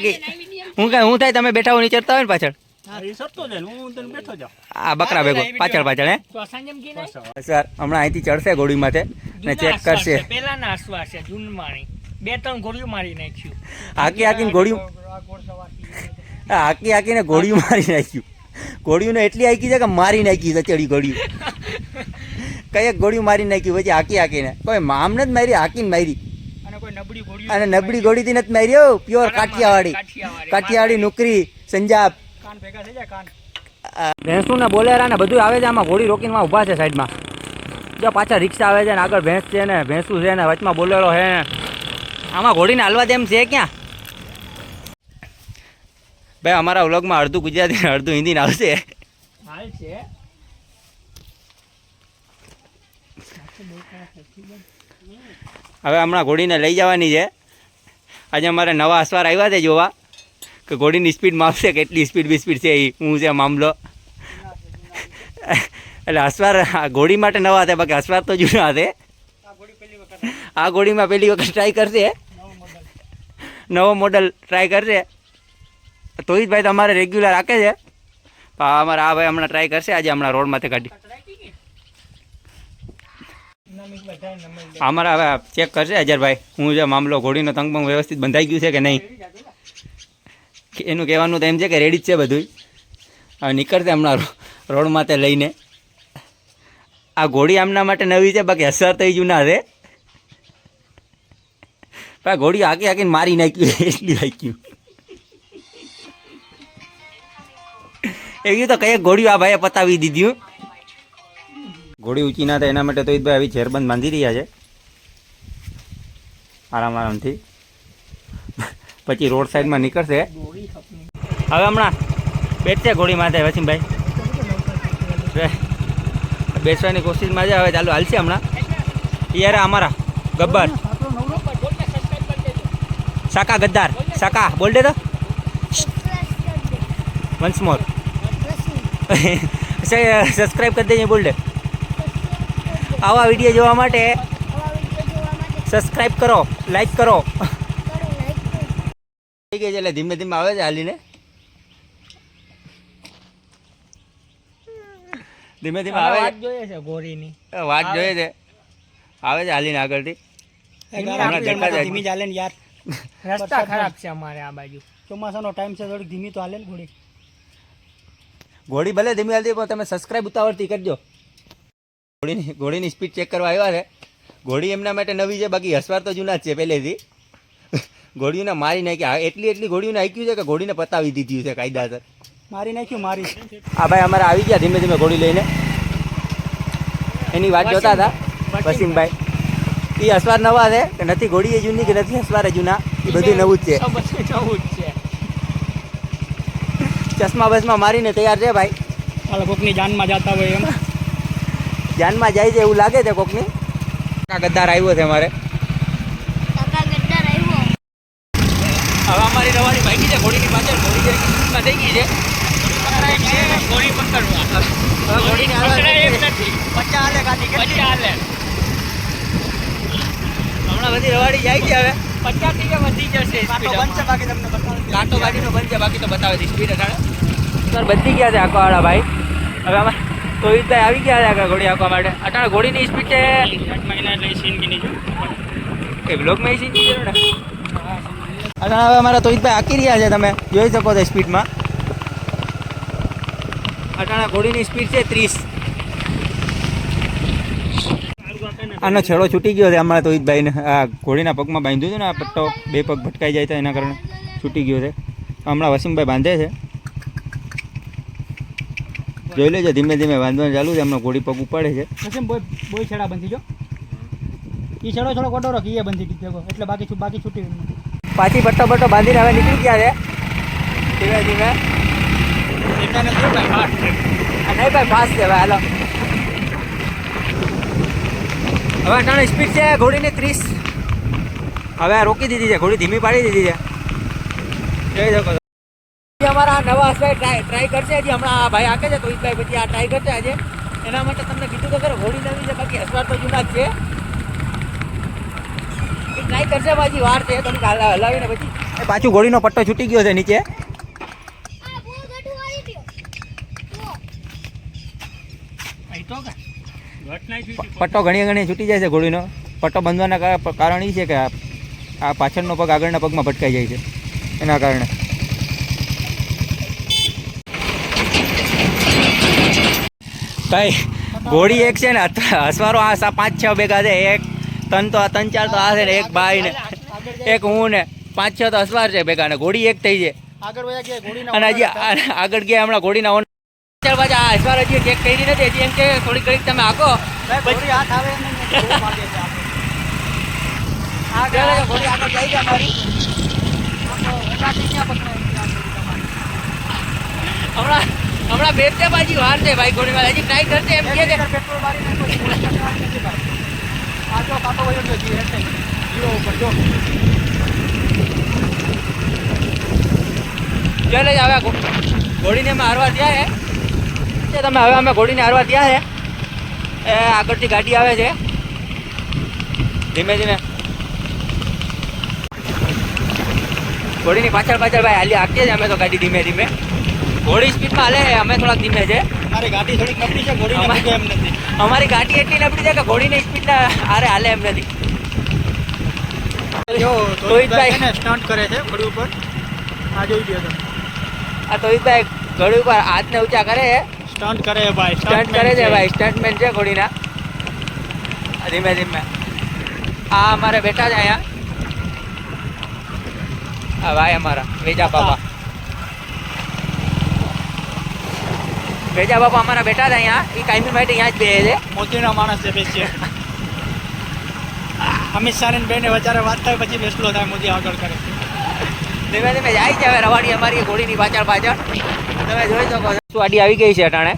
કે હું કઈ હું થાય તમે બેઠા હોય ચડતા હોય ને પાછળ? ને આ બકરા ભેગો પાછળ પાછળ હે? સર હમણાં અહીંથી ચડશે ઘોડી માથે ને ચેક કરશે. છે, પહેલાના અસવાર છે જૂનવાણી. બે ત્રણ ગોળીઓ મારી નાખ્યું. હાકી હાકીને ઘોડીયું આ હાકી હાકીને ઘોડીયું મારી નાખ્યું. ઘોડીયું એટલી હાકી છે કે મારી નાખી છે ચડી ઘોડીયું કઈ એક ઘોડીયું મારી નાખ્યું પછી હાકી હાકીને. કોઈ મામને જ મારી હાકીને મારી. અને નબળી અને નથી મારી પ્યોર કાઠિયાવાડી. કાઠિયાવાડી. નોકરી સંજાબ. કાન ભેગા થઈ જાય કાન. ભેંસનું ને બોલેરા ને બધું આવે છે આમાં ઘોડી રોકીને માં ઊભા છે સાઈડમાં. જો પાછા રિક્ષા આવે છે ને આગળ ભેંસ છે ને ભેંસું છે ને વચમાં બોલેરો છે. ને આમાં ઘોડીને હાલવા દેમ છે ક્યાં? ભાઈ અમારા વ્લોગમાં અડધું ગુજરાતી અડધું હિન્દી ને આવશે. હાલ છે. હવે હમણાં ઘોડીને લઈ જવાની છે. આજે અમારે નવા અસવાર આવ્યા છે જોવા. કે ઘોડીની સ્પીડ માપશે, કેટલી સ્પીડ બિસ્પીડ છે એ હું છે મામલો. એટલે અસવાર ઘોડી માટે નવા હતા, બાકી અસવાર તો જૂના હતા આ ઘોડીમાં પહેલી વખત ટ્રાય કરશે. નવો મોડલ ટ્રાય કરશે. તોહિતભાઈ તમારે રેગ્યુલર રાખે છે. અમારા, આ ભાઈ હમણાં ટ્રાય કરશે, આજે હમણાં રોડમાંથી કાઢી. અમારા હવે ચેક કરશે અજરભાઈ હું જે મામલો ઘોડીનો તંગપંગ વ્યવસ્થિત બંધાઈ ગયું છે કે નહીં? એનું કહેવાનું તો એમ છે કે રેડી જ છે બધું હવે નીકળશે હમણાં રોડમાં તે લઈને. આ ઘોડી આમના માટે નવી છે, બાકી અસર થઈ જુના છે. પણ ઘોડી હાકી હાકીને મારી નાખ્યું એટલી નાખ્યું એવી તો કઈ ઘોડીઓ આ ભાઈએ પતાવી દીધી. ઘોડી ઊંચી ના થાય એના માટે તો ભાઈ આવી ઝેરબંધ બાંધી રહ્યા છે. આરામ આરામથી. પછી રોડ સાઈડમાં નીકળશે. હવે હમણાં બેઠશે ઘોડી માથે વસીમભાઈ. બેસવાની કોશિશમાં છે હવે ચાલુ હાલશે હમણાં. યાર અમારા ગબ્બર. સાકા ગદ્દાર સાકા બોલ દે તો. વન્સ મોર સબસ્ક્રાઈબ કરી દેજે બોલ દે. આવા વીડિયો જોવા માટે સબસ્ક્રાઈબ કરો લાઈક કરો. થઈ ગઈ છે એટલે ધીમે ધીમે આવે છે હાલીને. ધીમે ધીમે આવે વાત જોઈએ છે ગોરીની. વાત જોઈએ છે. આવે છે હાલીને આગળથી. ધીમી ચાલે ને યાર. રસ્તા ખરાબ છે અમારે આ બાજુ. ચોમાસાનો ટાઈમ છે થોડીક ધીમી તો હાલે ને ઘોડી ઘોડી ભલે ધીમી હાલતી પણ તમે સબસ્ક્રાઈબ ઉતાવળથી કરજો. ઘોડીની ઘોડીની સ્પીડ ચેક કરવા આવ્યા છે. ઘોડી એમના માટે નવી છે બાકી હસવાર તો જૂના જ છે પહેલેથી. ઘોડીઓને મારી નાખી એટલી એટલી ઘોડીઓને આંક્યું છે કે ઘોડીને પતાવી દીધી છે કાયદાસર મારી નાખ્યું મારી. હા ભાઈ અમારે આવી ગયા ધીમે ધીમે ઘોડી લઈને. એની વાત જોતા હતા. વસીમભાઈ. એ હસવાર નવા છે કે નથી ઘોડી એ જૂની કે નથી હસવાર જૂના? એ બધું નવું જ છે. આ બધું નવું જ છે. ચશ્મા બસમાં મારીને તૈયાર છે ભાઈ. કોકની જાનમાં જતા હોય એમ. જાનમાં જાય છે એવું લાગે છે કોકની? ની ગદ્દાર આવ્યો છે કાકા આવ્યો. હવે અમારી રવાની ભાગી છે ઘોડીની પાછળ. ઘોડી થઈ ગઈ છે. ગોળી પકડવા. ઘોડીને કાઢી પછી હમણાં બધી રવાડી જાય છે હવે. પચાસથી વધી જશે બાકી તમને બતાવું. કાંટો ગાડીનો બંધ છે બાકી તો બતાવે છે સ્પીડ અટાણે સર બધી ગયા છે આંકવાવાળા ભાઈ. હવે આમાં તોહિતભાઈ આવી ગયા હતા આગળ ઘોડી આપવા માટે. અટાણે ઘોડીની સ્પીડ છે એ બ્લોગમાં એસી સીન ને? અટાણે હવે અમારા તોહિતભાઈ આકી રહ્યા છે તમે જોઈ શકો છો સ્પીડમાં. અટાણે ઘોડીની સ્પીડ છે ત્રીસ. આનો છેડો છૂટી ગયો છે અમારા તોહિતભાઈને. આ ઘોડીના પગમાં બાંધ્યું હતું ને આ પટ્ટો બે પગ ભટકાઈ જાય તો એના કારણે છૂટી ગયો છે. હમણાં વસીમભાઈ બાંધે છે. જોઈ લેજો ધીમે ધીમે વાંધવાનું ચાલુ છે એમનો ઘોડી પગ ઉપાડે છે. પછી બોય બોય છેડા બંધી જો? એ છેડો થોડો કોટો રાખી એ બંધી દીધો એટલે બાકી છું બાકી છૂટી પાછી બટ્ટો બટ્ટો બાંધીને હવે નીકળી ગયા છે. ધીમે ધીમે. નહીં ભાઈ ફાસ્ટ છે ભાઈ હાલો. હવે અટાણે સ્પીડ છે ઘોડીની ત્રીસ. હવે રોકી દીધી છે ઘોડી ધીમી પાડી દીધી છે. જોઈ શકો અમારા નવા હસભાઈ ટ્રાય ટ્રાય કરશે હજી. હમણાં આ ભાઈ આખે છે તો ભાઈ પછી આ ટ્રાય કરશે આજે. એના માટે તમને કીધું તો ખરો ઘોડી નવી છે બાકી હસવાર તો જૂના જ છે. ટ્રાય કરશે પછી વાર છે તમે હલાવીને પછી. પાછું ઘોડીનો પટ્ટો છૂટી ગયો છે નીચે. પટ્ટો ઘણી ઘણી છૂટી જાય છે ઘોડીનો પટ્ટો બંધવાના કારણ એ છે કે આ પાછળનો પગ આગળના પગમાં ભટકાઈ જાય છે. એના કારણે. ભાઈ ઘોડી એક છે ને અસવારો હસવારો આ પાંચ છ ભેગા છે એક તન તો આ ત્રણ ચાર તો આ છે ને એક ભાઈ ને એક હું ને પાંચ છ તો અસવાર છે ભેગા ને ઘોડી એક થઈ છે. અને હજી આગળ ગયા હમણાં ઘોડીના ઓન ચાલ બાજુ આ અસવાર હજી ચેક કરી નથી હજી એમ કે થોડી ઘડીક તમે આખો હમણાં હમણાં બેસતે બાજી વાર છે ભાઈ ઘોડીમાં હજી ટ્રાય કરશે એમ કે છે પેટ્રોલ ચાલે જ આવ્યા ઘોડીને અમે હારવા હે તે તમે હવે અમે ઘોડીને હારવા ત્યાં હે એ આગળથી ગાડી આવે છે ધીમે ધીમે ઘોડીની પાછળ પાછળ ભાઈ હાલી આખીએ જ અમે તો ગાડી ધીમે ધીમે ઘોડી સ્પીડમાં હાલે અમે થોડાક ધીમે છે. મારી ગાડી થોડીક નબળી છે ઘોડી અમારે- એમ નથી. અમારી ગાડી એટલી નબળી છે કે ઘોડીની સ્પીડના હારે હાલે એમ નથી. જો રોહિતભાઈ. સ્ટન્ટ કરે છે ઘોડી ઉપર. આ જોઈ લ્યો તમે. આ તોહિતભાઈ ઘોડી ઉપર હાથને ઊંચા કરે છે. સ્ટન્ટ કરે છે ભાઈ સ્ટન્ટ કરે છે ભાઈ સ્ટન્ટમેન છે ઘોડીના. ધીમે ધીમે. આ અમારે બેઠા છે અહીંયા. આ ભાઈ અમારા વેજા બાપા વેજા બાપા અમારા બેઠા હતા અહીંયા. એ કાયમી માટે અહીંયા જ બે છે. મોતીના માણસ છે બેસીએ અમિત શાહ ને બેને વચારે વાત થાય પછી બેસલો થાય મોદી આગળ કરે. ધીમે ધીમે જાય છે હવે રવાડી અમારી ઘોડીની પાછળ પાછળ. તમે જોઈ શકો છો. આડી આવી ગઈ છે અટાણે?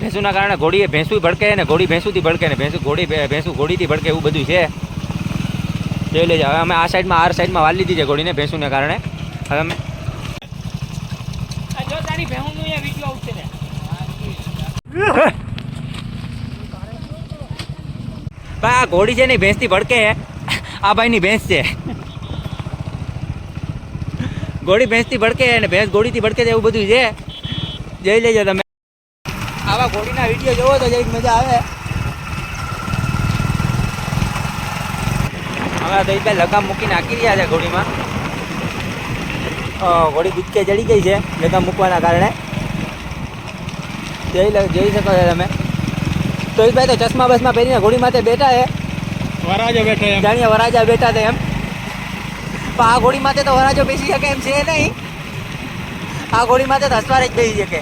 ભેંસુના કારણે ઘોડી ભેંસું ભડકે ને ઘોડી ભેંસુથી ભડકે ને ભેંસુ ઘોડી ભેંસુ ઘોડીથી ભડકે એવું બધું છે. જોઈ લેજો. હવે અમે આ સાઈડમાં આર સાઈડમાં વાલી દીધી છે ઘોડીને ભેંસુને કારણે. હવે અમે આ જો તારી અહીંયા વીડિયો આવશે ને ભાઈ આ ઘોડી છે ને ભેંસથી ભડકે આ ભાઈની ભેંસ છે. ઘોડી ભેંસથી ભડકે અને ભેંસ ઘોડીથી ભડકે એવું બધું છે. જઈ લેજો તમે. આવા ઘોડીના વીડિયો જોવો તો જઈ મજા આવે. હવે તો એ લગામ મૂકીને નાખી રહ્યા છે ઘોડીમાં. ઘોડી ગુચકે ચડી ગઈ છે લગામ મૂકવાના કારણે. જોઈ જઈ શકો છો તમે. તો એ ભાઈ તો ચશ્મા બસમાં પહેરીને ઘોડી માથે બેઠા છે. વરાજો બેઠા એમ. જાણીએ વરાજા બેઠા છે એમ. પણ આ ઘોડી માથે તો વરાજો બેસી શકે એમ છે નહીં. આ ઘોડી માથે તો હસવાર જ બેસી શકે.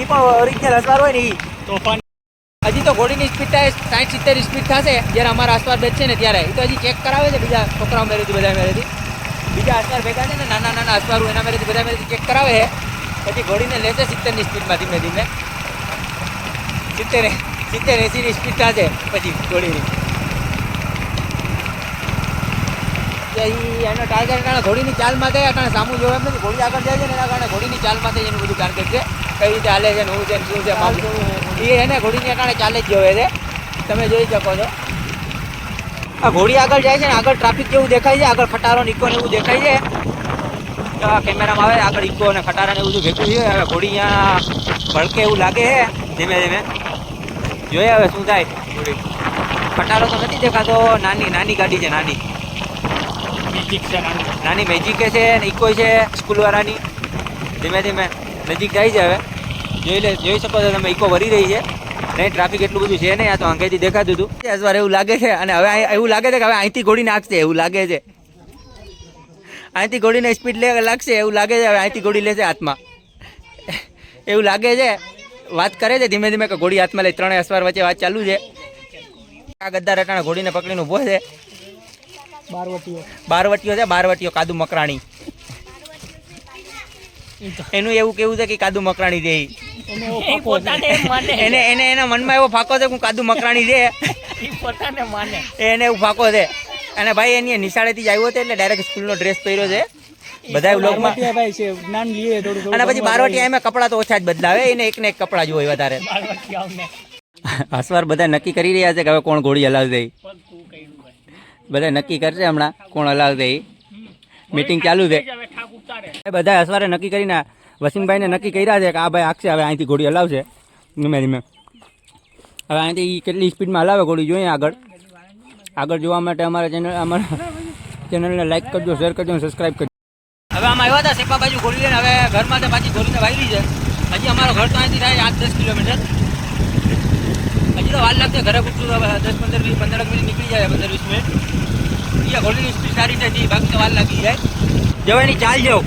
એ પણ ઓરિજિનલ હસવાર હોય ને એ તોફાન. હજી તો ઘોડીની સ્પીડ થાય સાઠ સિત્તેર સ્પીડ થશે જ્યારે અમારા અસવાર બેસશે છે ને ત્યારે. એ તો હજી ચેક કરાવે છે બીજા છોકરાઓ મેરેથી બધા મેરેથી બીજા આસવાર ભેગા છે ને નાના નાના અસવારો એના મેરેથી બધા મેરેથી ચેક કરાવે છે. પછી ઘોડીને લેશે સિત્તેરની સ્પીડમાં ધીમે ધીમે. સિત્તેર સિત્તેર એંસીની સ્પીડ થશે પછી ઘોડીની એનો ટાર્ગેટ કારણે ઘોડીની ચાલ માટે કારણે સામું જોવે એમ નથી ઘોડી આગળ જાય છે ને એના કારણે ઘોડીની ચાલમાં માટે એનું બધું ટાર્ગેટ છે. કઈ રીતે હાલે છે ને હું છે શું છે માલ એ એને ઘોડીને કારણે ચાલે જ જોવે છે. તમે જોઈ શકો છો. આ ઘોડી આગળ જાય છે ને આગળ ટ્રાફિક જેવું દેખાય છે આગળ ખટારો ને ને એવું દેખાય છે. કેમેરામાં આવે આગળ ઇકો અને ખટારા ને એવું બધું ભેગું છે હવે ઘોડી અહીંયા ભડકે એવું લાગે છે ધીમે ધીમે. જોઈએ હવે શું થાય. ઘોડી ખટારો તો નથી દેખાતો નાની નાની ગાડી છે નાની. નાનું. મેજિકે છે ને ઇકો છે સ્કૂલવાળાની ધીમે ધીમે. નજીક જાય છે હવે. જોઈ લે જોઈ શકો છો તમે ઇકો વરી રહી છે. નહીં ટ્રાફિક એટલું બધું છે નહીં આ તો અંગેથી દેખાતું હતું. અસવાર એવું લાગે છે અને હવે એવું લાગે છે કે હવે અહીંથી ઘોડી નાખશે એવું લાગે છે. અહીંથી ઘોડીને સ્પીડ લે લાગશે એવું લાગે છે હવે અહીંથી ઘોડી લેશે હાથમાં. એવું લાગે છે વાત કરે છે ધીમે ધીમે કે ઘોડી હાથમાં લઈ ત્રણેય અસવાર વચ્ચે વાત ચાલુ છે. આ ગદ્દાર અટાણે ઘોડીને પકડીને ઊભો છે. બારવટીઓ. બારવટીઓ છે બારવટીઓ કાદુ મકરાણી. એનું એવું કેવું છે કે કાદુ મકરાણી દે એને એને એને મનમાં એવો ફાકો છે કે હું કાદુ મકરાણી દે પોતાને માને. એને એવું ફાકો છે. અને ભાઈ એની નિશાળેથી જ આવ્યો હતો એટલે ડાયરેક્ટ સ્કૂલનો ડ્રેસ પહેર્યો છે. બધા વ્લોગમાં ભાઈ છે જ્ઞાન લઈએ થોડું થોડું અને પછી બારવટી એમાં કપડાં તો ઓછા જ બદલાવે એને એક ને એક કપડાં જ હોય વધારે આસવાર બધા નક્કી કરી રહ્યા છે કે હવે કોણ ઘોડી હલાવી ભાઈ બધા નક્કી કરશે હમણાં કોણ હલાવી ઈ. મીટિંગ ચાલુ છે. બધા અસવારે નક્કી કરીને વસીમભાઈને નક્કી કર્યા છે કે આ ભાઈ આખશે હવે અહીંથી ઘોડી હલાવશે. ધીમે ધીમે. હવે અહીંથી કેટલી સ્પીડમાં હલાવે ઘોડી જોઈએ આગળ. આગળ જોવા માટે અમારા ચેનલ અમારા ચેનલને લાઈક કરજો શેર કરજો અને સબસ્ક્રાઈબ કરજો. હવે આમાં આવ્યા હતા સેપા બાજુ ખોલીને, હવે ઘરમાં તો પાછી ખોલીને વાયરી છે. હજી અમારો ઘર તો અહીંથી થાય આઠ દસ કિલોમીટર. હજી તો વાર લાગશે ઘરે પૂછું, હવે દસ પંદર વીસ પંદર મિનિટ નીકળી જાય, પંદર વીસ મિનિટ. અહીંયા ઘોડીની સ્પીડ સારી છે બાકી તો વાર લાગી જાય. જવાની ચાલ જાવ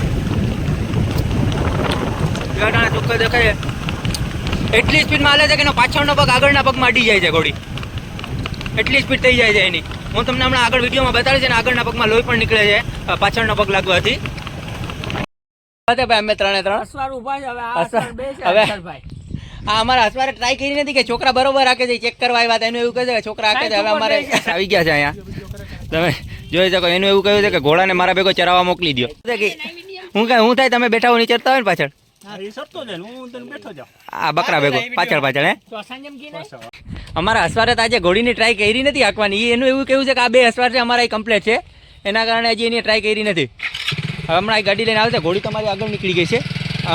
ગાડાના ચોખ્ખા દેખાય. એટલી સ્પીડમાં હાલે છે કે એનો પાછળનો પગ આગળના પગમાં અડી જાય છે ઘોડી. એટલી સ્પીડ થઈ જાય છે એની. હું તમને હમણાં આગળ વિડીયોમાં બતાડીશ ને આગળના પગમાં લોહી પણ નીકળે છે. પાછળનો પગ લાગવાથી ભાઈ અમે ત્રણે ત્રણ. અસવાર હવે આ અસવાર- અસવાર છે અમારા હસવારે ટ્રાય કરી નથી કે છોકરા બરોબર રાખે છે ચેક કરવા આવ્યા હતા એનું એવું કહે છે કે છોકરા રાખે છે હવે અમારે આવી ગયા છે અહીંયા. તમે જોઈ શકો એનું એવું કહ્યું છે કે ઘોડાને મારા ભેગો ચરાવવા મોકલી દો હું કઈ હું થાય તમે બેઠા હો નહીં ચરતા હોય ને પાછળ. એ આ બકરા ભેગો પાછળ પાછળ હે? અમારા હસવારે તો આજે ઘોડીની ટ્રાય કરી નથી હાંકવાની. એનું એવું કેવું છે કે આ બે હસવાર છે અમારા કમ્પ્લેટ છે. એના કારણે હજી એની ટ્રાય કરી નથી. હવે હમણાં એક ગાડી લઈને આવે છે ઘોડી તમારી આગળ નીકળી ગઈ છે.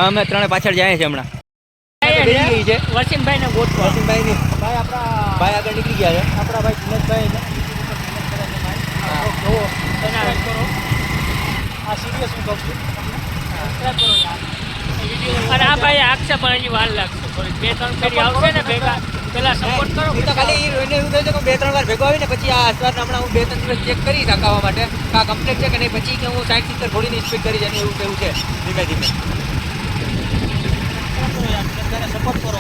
અમે ત્રણે પાછળ જાય છે હમણાં. વસીમભાઈ ને ગોતવા. વસીમભાઈ ભાઈ આપણા ભાઈ આગળ નીકળી ગયા છે. આપણા ભાઈ દિનેશભાઈ આ સિરિયસ હું કહું છું. કરો યાર અને આ ભાઈ આખશે પણ હજી વાર લાગશે. થોડી બે ત્રણ ફેરી આવશે ને ભેગા પેલા સપોર્ટ કરો. તો ખાલી એને એવું થયું કે બે ત્રણ વાર ભેગો આવી ને પછી આ અસવાર હમણાં હું બે ત્રણ દિવસ ચેક કરી નાખાવા માટે આ કમ્પ્લીટ છે કે નહીં. પછી કે હું સાઈડ સિત્તેર ઘોડીની સ્પીડ કરી છે એવું કેવું છે. ધીમે ધીમે. સપોર્ટ કરો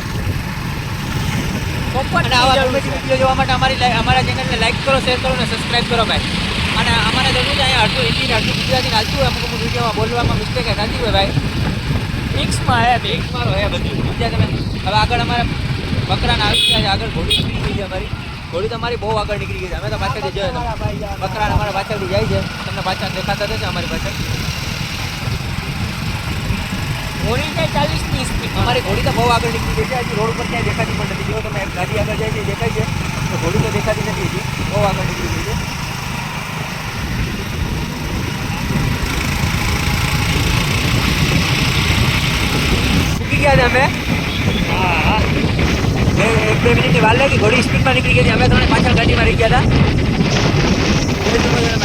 અને આવા વીડિયો જોવા માટે અમારી અમારા ચેનલને લાઈક કરો શેર કરો અને સબસ્ક્રાઈબ કરો ભાઈ. અને અમારા જરૂર છે અહીંયા અડધું હિન્દી અડધું ગુજરાતી ને હાલતું હોય અમુક અમુક વિડીયોમાં બોલવામાં મિસ્ટેક થતી હોય ભાઈ. મિક્સમાં હે એક હે બધું. બીજા તમે હવે આગળ અમારે બકરાને આવી ગયા છે આગળ ઘોડી નીકળી ગઈ છે અમારી. ઘોડી તો અમારી બહુ આગળ નીકળી ગઈ છે. અમે તો પાછળથી જોયો બકરાને અમારા પાછળથી જાય છે. તમને પાછળ દેખાતા જશે અમારી પાછળ. ઘોડી છે ચાલીસની સ્પીડ અમારી ઘોડી તો બહુ આગળ નીકળી ગઈ છે. હજી રોડ પર ક્યાંય દેખાતી પણ નથી. જો તમે ગાડી આગળ જાય છે દેખાય છે. તો ઘોડી તો દેખાતી નથી હજી. બહુ આગળ નીકળી ગઈ છે. ચૂકી ગયા છે અમે? બે- એક બે મિનિટની વાર લાગી ઘોડી સ્પીડમાં નીકળી ગઈ અમે તમને પાછળ ગાડીમાં રહી ગયા હતા.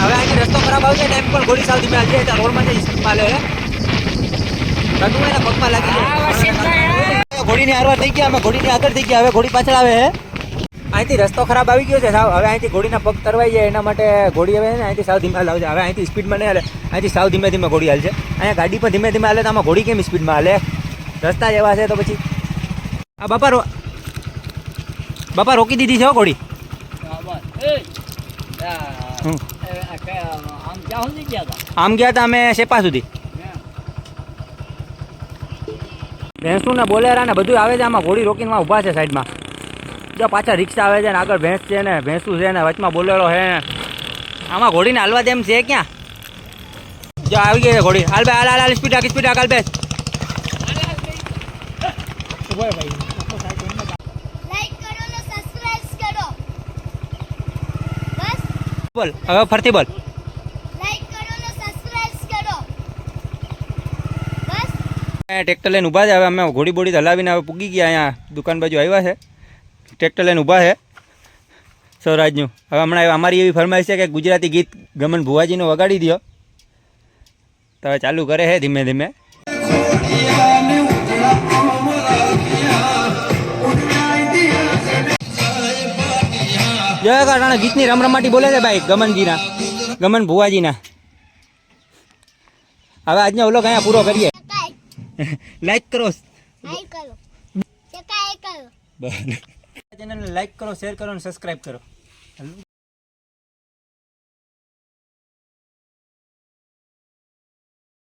હવે અહીંથી રસ્તો ખરાબ આવશે ને એમ પણ ઘોડી સાવ ધીમે હાલશે ત્યાં રોડમાં જઈ સ્પીડમાં લે રઘુ એના પગમાં લાગી જાય ઘોડીની હારવાર થઈ ગયા અમે ઘોડીની આગળ થઈ ગયા. હવે ઘોડી પાછળ આવે છે અહીંથી રસ્તો ખરાબ આવી ગયો છે સાવ. હવે અહીંથી ઘોડીના પગ તરવાઈ જાય એના માટે ઘોડી હવે ને અહીંથી સાવ ધીમે હાલશે હવે અહીંથી સ્પીડમાં નહીં હાલે. અહીંથી સાવ ધીમે ધીમે ઘોડી હાલશે. અહીંયા ગાડી પણ ધીમે ધીમે હાલે તો આમાં ઘોડી કેમ સ્પીડમાં હાલે? રસ્તા જેવા છે તો પછી આ બાપા રો બાપા રોકી દીધી છે ઘોડી. આમ ગયા હતા અમે શેપા સુધી. ભેંસું ને બોલેરા ને બધું આવે છે, આમાં ઘોડી રોકીને ઊભા છે સાઈડમાં. જો પાછા રિક્ષા આવે છે ને આગળ ભેંસ છે ને, ભેંસું છે ને, વચમાં બોલેરો છે ને. આમાં ઘોડીને હાલવા દેમ છે ક્યાં? જો આવી ગઈ છે ઘોડી. હાલ બે, હાલ હાલ સ્પીડ રાખ સ્પીડ રાખ, હાલ બે ઊભો રહે ભાઈ લાઈક કરો ને સબસ્ક્રાઇબ કરો બસ બોલ હવે ફરતી બોલ. ટ્રેક્ટર લઈને ઊભા છે હવે અમે ઘોડી બોડી હલાવીને હવે પૂગી ગયા અહીંયા દુકાન બાજુ આવ્યા છે. ટ્રેક્ટર લઈને ઊભા છે સ્વરાજનું. હવે હમણાં અમારી એવી ફરમાઈશ છે કે ગુજરાતી ગીત ગમન ભુવાજીનું વગાડી દો તો હવે ચાલુ કરે છે ધીમે ધીમે. જય કારણે ગીતની રમરમાટી બોલે છે ભાઈ ગમનજીના ગમન ભુવાજીના. હવે આજનો ઓલો અહીંયા પૂરો કરીએ. લાઈક કરો. હાઈ કરો. કરો. ચેનલને લાઈક કરો શેર કરો અને સબસ્ક્રાઈબ કરો.